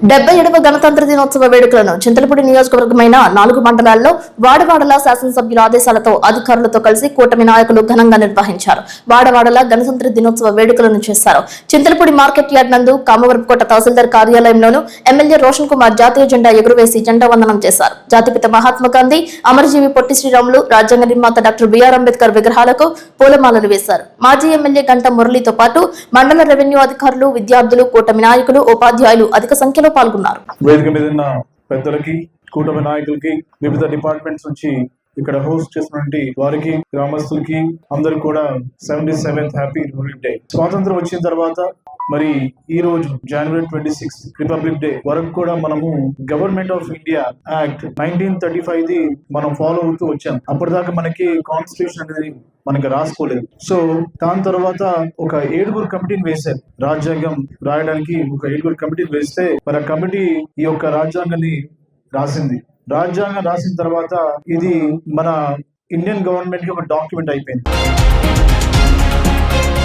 డెబ్బై ఏడవ గణతంత్ర దినోత్సవ వేడుకలను చింతలపూడి నియోజకవర్గమైన నాలుగు మండలాల్లో వాడవాడల శాసనసభ్యుల ఆదేశాలతో అధికారులతో కలిసి కూటమి నాయకులు ఘనంగా నిర్వహించారు. వాడవాడల గణతంత్ర దినోత్సవ వేడుకలను చేశారు. చింతలపూడి మార్కెట్ యార్డ్ నందు కామవరపుకోట తహసీల్దార్ కార్యాలయంలోను ఎమ్మెల్యే రోషన్ కుమార్ జాతీయ జెండా ఎగురవేసి జెండా వందనం చేశారు. జాతిపిత మహాత్మా గాంధీ అమరజీవి పొట్టి శ్రీరాములు రాజ్యాంగ నిర్మాత డాక్టర్ బిఆర్ అంబేద్కర్ విగ్రహాలకు పూలమాలలు వేశారు. మాజీ ఎమ్మెల్యే గంట మురళితో పాటు మండల రెవెన్యూ అధికారులు విద్యార్థులు కూటమి నాయకులు ఉపాధ్యాయులు అధిక సంఖ్యలో పాల్గొన్నారు. వేదిక మీద పెద్దలకి కూటమి నాయకులకి వివిధ డిపార్ట్మెంట్స్ నుంచి ఇక్కడ హోస్ట్ చేసినటువంటి వారికి గ్రామస్తులకి అందరికి కూడా seventy seventh happy republic day స్వాతంత్రం వచ్చిన తర్వాత మరి ఈ రోజు జనవరి ట్వంటీ సిక్స్ రిపబ్లిక్ డే వరకు కూడా మనము government of India act nineteen thirty five the మనం ఫాలో అవుతూ వచ్చాం. అప్పటిదాకా మనకి కాన్స్టిట్యూషన్ అనేది మనకి రాసుకోలేదు. సో దాని తర్వాత ఒక ఏడుగురు కమిటీని వేశారు. రాజ్యాంగం రాయడానికి ఒక ఏడుగురు కమిటీని వేస్తే మరి ఆ కమిటీ ఈ యొక్క రాజ్యాంగాన్ని రాసింది. రాజ్యాంగం రాసిన తర్వాత ఇది మన ఇండియన్ గవర్నమెంట్కి ఒక డాక్యుమెంట్ అయిపోయింది.